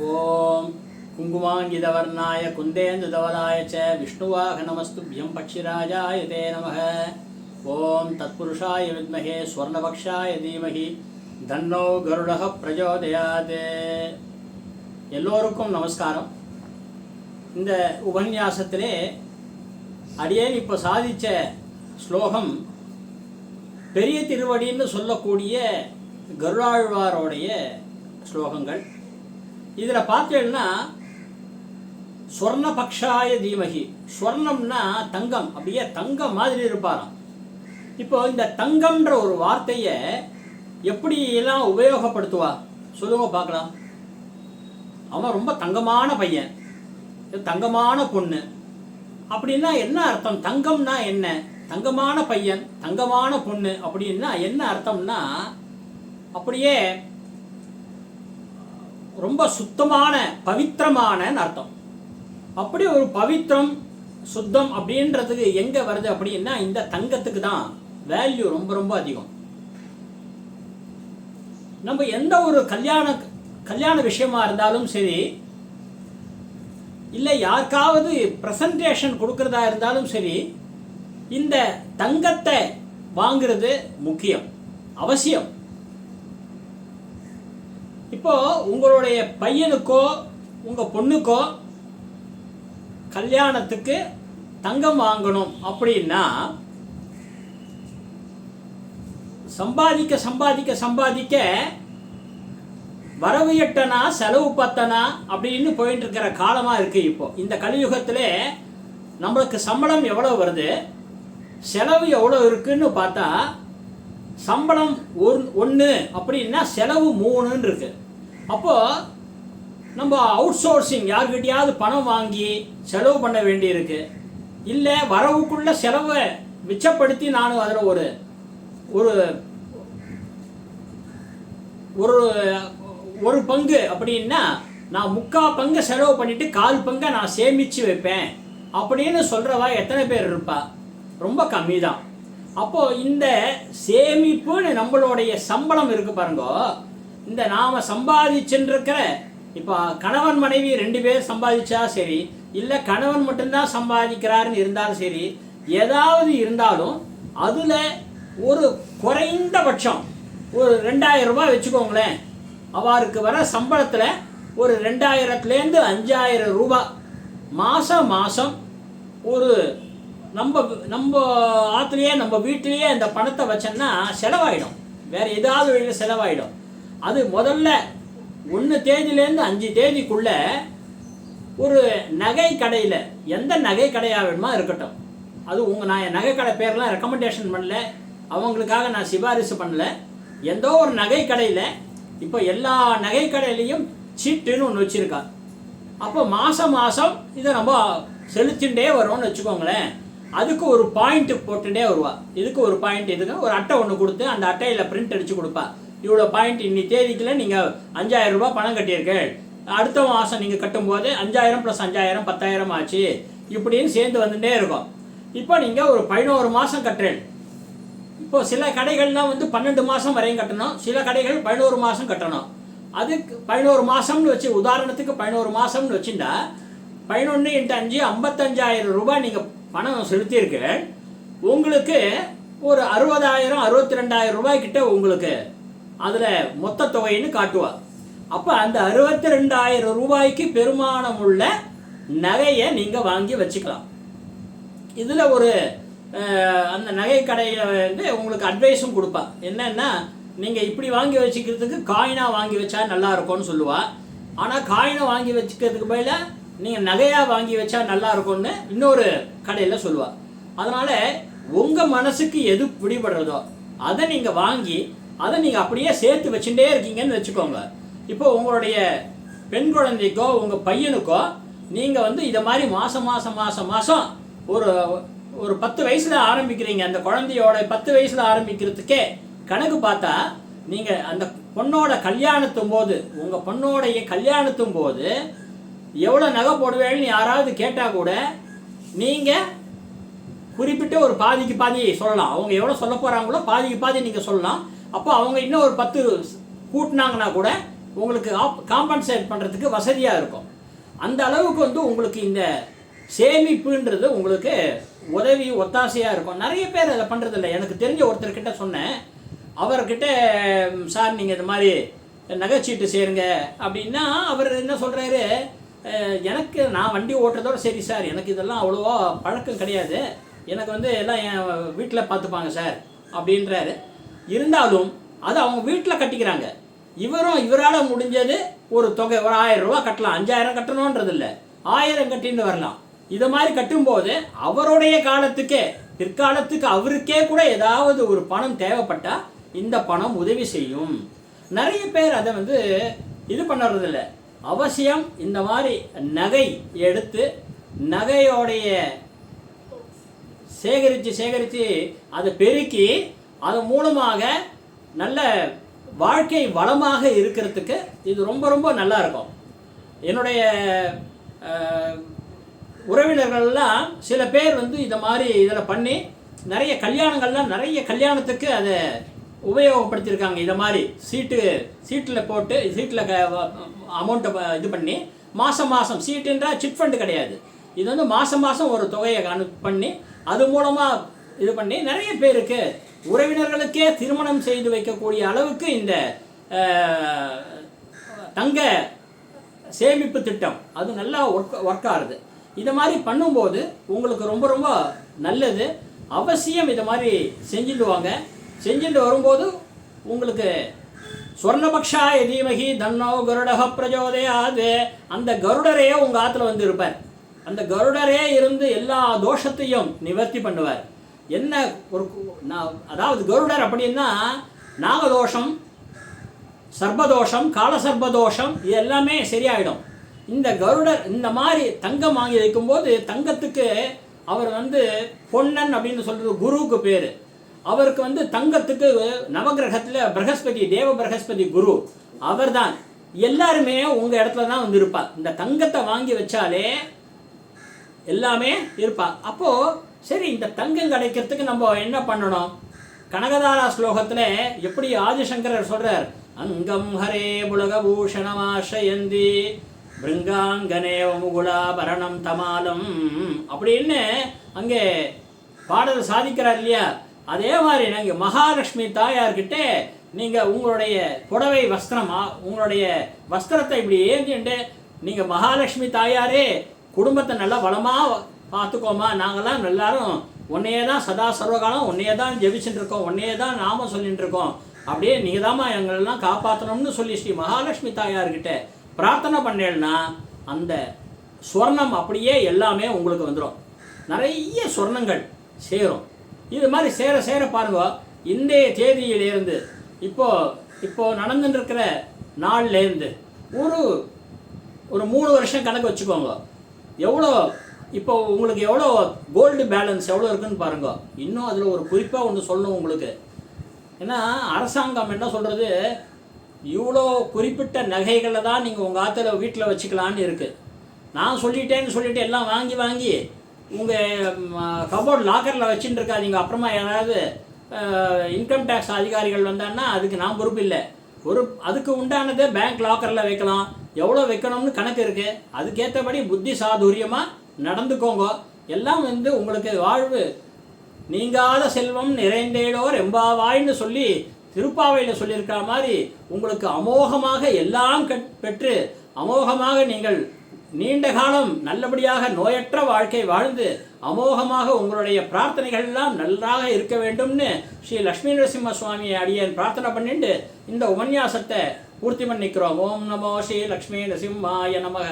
ஓம் குங்குமாங்கிதவர்ணாய குந்தேந்துதவலாய ச விஷ்ணுவாக நமஸ்துபியம் பட்சிராஜாய தே நம ஓம் தத்புருஷாய வித்மகே ஸ்வர்ணபக்ஷாய தீமகி தன்னோ கருடக பிரஜோதயாது. எல்லோருக்கும் நமஸ்காரம். இந்த உபன்யாசத்திலே அடியேன் இப்போ சாதித்த ஸ்லோகம் பெரிய திருவடின்னு சொல்லக்கூடிய கருடாழ்வாரோடைய ஸ்லோகங்கள். இதில் பார்த்தேன்னா ஸ்வர்ணபக்ஷாய தீமகி. ஸ்வர்ணம்னா தங்கம். அப்படியே தங்கம் மாதிரி இருப்பாராம். இப்போ இந்த தங்கம்ன்ற ஒரு வார்த்தையை எப்படி எல்லாம் உபயோகப்படுத்துவா? சொல்லுங்க பார்க்கலாம். அவன் ரொம்ப தங்கமான பையன். தங்கமான பொண்ணு. அப்படின்னா என்ன அர்த்தம்? தங்கம்னா என்ன? தங்கமான பையன் தங்கமான பொண்ணு அப்படின்னா என்ன அர்த்தம்னா அப்படியே ரொம்ப சுத்தமான பவித்திரமான அர்த்தம். அப்படி ஒரு பவித்திரம் சுத்தம் அப்படின்றதுக்கு எங்க வருது அப்படின்னா இந்த தங்கத்துக்கு தான் வேல்யூ ரொம்ப ரொம்ப அதிகம். நம்ம எந்த ஒரு கல்யாண கல்யாண விஷயமா இருந்தாலும் சரி இல்லை யாருக்காவது ப்ரெசன்டேஷன் கொடுக்கறதா இருந்தாலும் சரி இந்த தங்கத்தை வாங்குறது முக்கியம் அவசியம். இப்போ உங்களுடைய பையனுக்கோ உங்க பொண்ணுக்கோ கல்யாணத்துக்கு தங்கம் வாங்கணும் அப்படின்னா சம்பாதிக்க சம்பாதிக்க சம்பாதிக்க வரவு எட்டனா செலவு பத்தனா அப்படின்னு போயிட்டு இருக்கிற காலமாக இருக்கு இப்போ. இந்த கலியுகத்தில் நம்மளுக்கு சம்பளம் எவ்வளோ வருது? செலவு எவ்வளோ இருக்குன்னு பார்த்தா சம்பளம் ஒரு ஒன்று அப்படின்னா செலவு மூணுன்னு இருக்குது அப்போ நம்ம அவுட் சோர்சிங் யார்கிட்டையாவது பணம் வாங்கி செலவு பண்ண வேண்டியிருக்கு. இல்லை வரவுக்குள்ள செலவை மிச்சப்படுத்தி நானும் அதில் ஒரு ஒரு ஒரு ஒரு பங்கு அப்படின்னா நான் முக்கால் பங்கு செலவு பண்ணிவிட்டு கால் பங்கை நான் சேமிச்சு வைப்பேன் அப்படின்னு சொல்கிறவா எத்தனை பேர் இருப்பா? ரொம்ப கம்மி தான் அப்போது இந்த சேமிப்புன்னு நம்மளுடைய சம்பளம் இருக்குது பாருங்க இந்த நாம் சம்பாதிச்சுருக்கிற இப்போ கணவன் மனைவி ரெண்டு பேர் சம்பாதிச்சா சரி இல்லை கணவன் மட்டும்தான் சம்பாதிக்கிறாருன்னு இருந்தாலும் சரி ஏதாவது இருந்தாலும் அதில் ஒரு குறைந்தபட்சம் ஒரு ரெண்டாயிரம் ரூபாய் வச்சுக்கோங்களேன். அவருக்கு வர சம்பளத்தில் ஒரு ரெண்டாயிரத்துலேருந்து அஞ்சாயிரம் ரூபாய். மாதம் மாதம் ஒரு நம்ம நம்ம ஆற்றுலேயே நம்ம வீட்டிலேயே அந்த பணத்தை வச்சோன்னா செலவாயிடும். வேறு ஏதாவது வழியில் செலவாயிடும். அது முதல்ல ஒன்று தேதியிலேருந்து அஞ்சு தேதிக்குள்ள ஒரு நகை கடையில் எந்த நகை கடையாக வேணுமா இருக்கட்டும். அது உங்கள் நான் நகை கடை பேர்லாம் ரெக்கமெண்டேஷன் பண்ணல. அவங்களுக்காக நான் சிபாரிசு பண்ணல. எந்த ஒரு நகை கடையில் இப்போ எல்லா நகை கடையிலையும் சீட்டுன்னு ஒன்று வச்சுருக்கா. அப்போ மாதம் மாதம் இதை நம்ம செலுத்திண்டே வரோம்னு வச்சுக்கோங்களேன். அதுக்கு ஒரு பாயிண்ட் போட்டுட்டே வருவா. இதுக்கு ஒரு பாயிண்ட் இதுக்கு ஒரு அட்டை ஒன்று கொடுத்து அந்த அட்டையில் பிரிண்ட் அடித்து கொடுப்பா. இவ்வளோ பாயிண்ட் இன்னி தேதிக்குள்ள நீங்கள் அஞ்சாயிரம் ரூபாய் பணம் கட்டியிருக்கேன். அடுத்த மாதம் நீங்கள் கட்டும்போது அஞ்சாயிரம் ப்ளஸ் அஞ்சாயிரம் பத்தாயிரம் ஆச்சு. இப்படின்னு சேர்ந்து வந்துட்டே இருக்கும். இப்போ நீங்கள் ஒரு பதினோரு மாதம் கட்டுறேன். இப்போ சில கடைகள்லாம் வந்து பன்னெண்டு மாதம் வரையும் கட்டணும். சில கடைகள் பதினோரு மாதம் கட்டணும். அதுக்கு பதினோரு மாதம்னு வச்சு உதாரணத்துக்கு பதினோரு மாதம்னு வச்சுட்டா பதினொன்று இன்ட்டு அஞ்சு ஐம்பத்தஞ்சாயிரம் ரூபாய் நீங்கள் பணம் செலுத்தியிருக்கு உங்களுக்கு ஒரு அறுபதாயிரம் அறுபத்தி ரெண்டாயிரம் ரூபாய்க்கிட்ட உங்களுக்கு அதில் மொத்த தொகைன்னு காட்டுவார் அப்போ அந்த அறுபத்தி ரெண்டாயிரம் ரூபாய்க்கு பெருமானம் உள்ள நகையை நீங்கள் வாங்கி வச்சுக்கலாம். இதில் ஒரு அந்த நகை கடையில் வந்து உங்களுக்கு அட்வைஸும் கொடுப்பா. என்னென்னா நீங்கள் இப்படி வாங்கி வச்சுக்கிறதுக்கு காயினாக வாங்கி வச்சா நல்லா இருக்கும்னு சொல்லுவாள் ஆனால் காயினை வாங்கி வச்சுக்கிறதுக்கு பதிலாக நீங்கள் நகையாக வாங்கி வச்சா நல்லா இருக்கும்னு இன்னொரு கடையில் சொல்லுவாள் அதனால் உங்கள் மனசுக்கு எது பிடிபடுறதோ அதை நீங்கள் வாங்கி அதை நீங்கள் அப்படியே சேர்த்து வச்சுட்டே இருக்கீங்கன்னு வச்சுக்கோங்க. இப்போ உங்களுடைய பெண் குழந்தைக்கோ உங்கள் பையனுக்கோ நீங்கள் வந்து இதை மாதிரி மாதம் மாதம் மாதம் மாதம் ஒரு ஒரு பத்து வயசில் ஆரம்பிக்கிறீங்க. அந்த குழந்தையோட பத்து வயசில் ஆரம்பிக்கிறதுக்கே கணக்கு பார்த்தா நீங்கள் அந்த பொண்ணோட கல்யாணத்தும் போது உங்கள் பொண்ணோடைய கல்யாணத்தும் போது எவ்வளோ நகை போடுவேன்னு யாராவது கேட்டால் கூட நீங்கள் குறிப்பிட்ட ஒரு பாதிக்கு பாதி சொல்லலாம். அவங்க எவ்வளோ சொல்ல போகிறாங்களோ பாதிக்கு பாதி நீங்கள் சொல்லலாம். அப்போ அவங்க இன்னும் ஒரு பத்து கூட்டினாங்கன்னா கூட உங்களுக்கு காம்பன்சேட் பண்ணுறதுக்கு வசதியாக இருக்கும். அந்த அளவுக்கு வந்து உங்களுக்கு இந்த சேமிப்புன்றது உங்களுக்கு உதவி ஒத்தாசையாக இருக்கும். நிறைய பேர் அதை பண்ணுறதில்ல எனக்கு தெரிஞ்ச ஒருத்தர்கிட்ட சொன்னேன். அவர்கிட்ட சார் நீங்கள் இந்த மாதிரி நகைச்சீட்டு சேருங்க. அப்படின்னா அவர் என்ன சொல்கிறாரு எனக்கு நான் வண்டி ஓட்டுறதோட சரி சார். எனக்கு இதெல்லாம் அவ்வளோவா பழக்கம் கிடையாது. எனக்கு வந்து எல்லாம் என் வீட்டில் பார்த்துப்பாங்க சார். அப்படின்றாரு. இருந்தாலும் அது அவங்க வீட்டில் கட்டிக்கிறாங்க. இவரும் இவரால் முடிஞ்சது ஒரு தொகை ஒரு ஆயிரம் ரூபா கட்டலாம். அஞ்சாயிரம் கட்டணுன்றது இல்லை ஆயிரம் கட்டின்னு வரலாம். இதை மாதிரி கட்டும்போது அவருடைய காலத்துக்கே பிற்காலத்துக்கு அவருக்கே கூட ஏதாவது ஒரு பணம் தேவைப்பட்டா இந்த பணம் உதவி செய்யும். நிறைய பேர் அதை வந்து இது பண்ணுறதில்ல. அவசியம் இந்த மாதிரி நகை எடுத்து நகையோடைய சேகரித்து சேகரித்து அதை பெருக்கி அதன் மூலமாக நல்ல வாழ்க்கை வளமாக இருக்கிறதுக்கு இது ரொம்ப ரொம்ப நல்லா இருக்கும். என்னுடைய உறவினர்கள்லாம் சில பேர் வந்து இதை மாதிரி இதில் பண்ணி நிறைய கல்யாணங்கள்லாம் நிறைய கல்யாணத்துக்கு அதை உபயோகப்படுத்தியிருக்காங்க. இதை மாதிரி சீட்டு சீட்டில் போட்டு சீட்டில் க அமௌண்ட்டை இது பண்ணி மாதம் மாதம் சீட்டுன்றா சிட் ஃபண்டு கிடையாது. இது வந்து மாதம் மாதம் ஒரு தொகையை அனு பண்ணி அது மூலமாக இது பண்ணி நிறைய பேருக்கு உறவினர்களுக்கே திருமணம் செய்து வைக்கக்கூடிய அளவுக்கு இந்த தங்க சேமிப்பு திட்டம் அது நல்லா ஒர்க் ஒர்க் ஆகுது. இதை மாதிரி பண்ணும்போது உங்களுக்கு ரொம்ப ரொம்ப நல்லது. அவசியம் இதை மாதிரி செஞ்சுட்டு வாங்க செஞ்சுட்டு வரும்போது உங்களுக்கு சொர்ணபக்ஷா எதிமகி தன்னோ கருடக பிரஜோதயாது. அந்த கருடரே உங்கள் ஆற்றுல வந்து இருப்பார். அந்த கருடரே இருந்து எல்லா தோஷத்தையும் நிவர்த்தி பண்ணுவார். என்ன ஒரு நான் அதாவது கருடர் அப்படின்னா நாகதோஷம் சர்பதோஷம் காலசர்பதோஷம் இது எல்லாமே சரியாயிடும். இந்த கருடர் இந்த மாதிரி தங்கம் வாங்கி வைக்கும்போது தங்கத்துக்கு அவர் வந்து பொன்னன் அப்படின்னு சொல்கிறது குருவுக்கு பேர். அவருக்கு வந்து தங்கத்துக்கு நவகிரகத்தில் பிரகஸ்பதி தேவ பிரகஸ்பதி குரு. அவர்தான். எல்லாருமே உங்கள் இடத்துல தான் வந்து இருப்பார். இந்த தங்கத்தை வாங்கி வச்சாலே எல்லாமே இருப்பார். அப்போது சரி இந்த தங்கம் கிடைக்கிறதுக்கு நம்ம என்ன பண்ணணும்? கனகதாரா ஸ்லோகத்தில் எப்படி ஆதிசங்கரர் சொல்றார்? அங்கம் ஹரே புலகபூஷணமாஷயந்தி பிருங்காங்கனேவ முகுலாபரணம் தமாலம் அப்படின்னு அங்கே பாடல் சாதிக்கிறார் இல்லையா? அதே மாதிரி நாங்கள் மகாலட்சுமி தாயார்கிட்ட நீங்கள் உங்களுடைய புடவை வஸ்திரமா உங்களுடைய வஸ்திரத்தை இப்படி ஏந்திண்டு நீங்கள் மகாலட்சுமி தாயாரே குடும்பத்தை நல்லா வளமாக பார்த்துக்கோமா நாங்களாம் எல்லாரும் உன்னையே தான் சதா சர்வகாலம் உன்னையே தான் ஜெபிச்சுட்டு இருக்கோம் உன்னையே தான் நாம சொல்லிட்டு இருக்கோம் அப்படியே நீங்கள் தாம்மா எங்களெல்லாம் காப்பாற்றணும்னு சொல்லி ஸ்ரீ மகாலட்சுமி தாயார்கிட்ட பிரார்த்தனை பண்ணேன்னா அந்த ஸ்வர்ணம் அப்படியே எல்லாமே உங்களுக்கு வந்துடும் நிறைய சொர்ணங்கள் சேரும். இது மாதிரி சேர சேர பாருங்க இன்றைய தேதியிலேருந்து இப்போது இப்போது நடந்துட்டு இருக்கிற நாள்லேருந்து ஒரு ஒரு மூணு வருஷம் கணக்கு வச்சுக்கோங்க. எவ்வளோ இப்போ உங்களுக்கு எவ்வளோ கோல்டு பேலன்ஸ் எவ்வளோ இருக்குன்னு பாருங்க. இன்னும் அதில் ஒரு குறிப்பாக ஒன்று சொல்லணும் உங்களுக்கு. ஏன்னா அரசாங்கம் என்ன சொல்கிறது இவ்வளோ குறிப்பிட்ட நகைகளை தான் நீங்கள் உங்கள் ஆற்றுல வீட்டில் வச்சுக்கலான்னு இருக்குது நான் சொல்லிட்டேன்னு சொல்லிட்டு எல்லாம் வாங்கி வாங்கி உங்கள் கபோர்ட் லாக்கரில் வச்சுட்டு இருக்காதிங்க. அப்புறமா யாராவது இன்கம் டேக்ஸ் அதிகாரிகள் வந்தான்னா அதுக்கு நான் பொறுப்பு இல்லை. ஒரு அதுக்கு உண்டானதை பேங்க் லாக்கரில் வைக்கலாம். எவ்வளோ வைக்கணும்னு கணக்கு இருக்குது அதுக்கேற்றபடி புத்தி சாதுரியமாக நடந்துக்கோங்க. எல்லாம் வந்து உங்களுக்கு வாழ்வு. நீங்காத செல்வம் நிறைந்தேடோர் எம்பாவாய்ன்னு சொல்லி திருப்பாவையில் சொல்லியிருக்கிற மாதிரி உங்களுக்கு அமோகமாக எல்லாம் கட்- பெற்று அமோகமாக நீங்கள் நீண்ட காலம் நல்லபடியாக நோயற்ற வாழ்க்கை வாழ்ந்து அமோகமாக உங்களுடைய பிரார்த்தனைகள் எல்லாம் இருக்க வேண்டும்னு ஸ்ரீ லக்ஷ்மி நரசிம்ம சுவாமி அடியேன் பிரார்த்தனை பண்ணிட்டு இந்த உபன்யாசத்தை பூர்த்தி பண்ணிக்கிறோம். ஓம் நமோ ஸ்ரீ லக்ஷ்மி நரசிம்மாய நமக.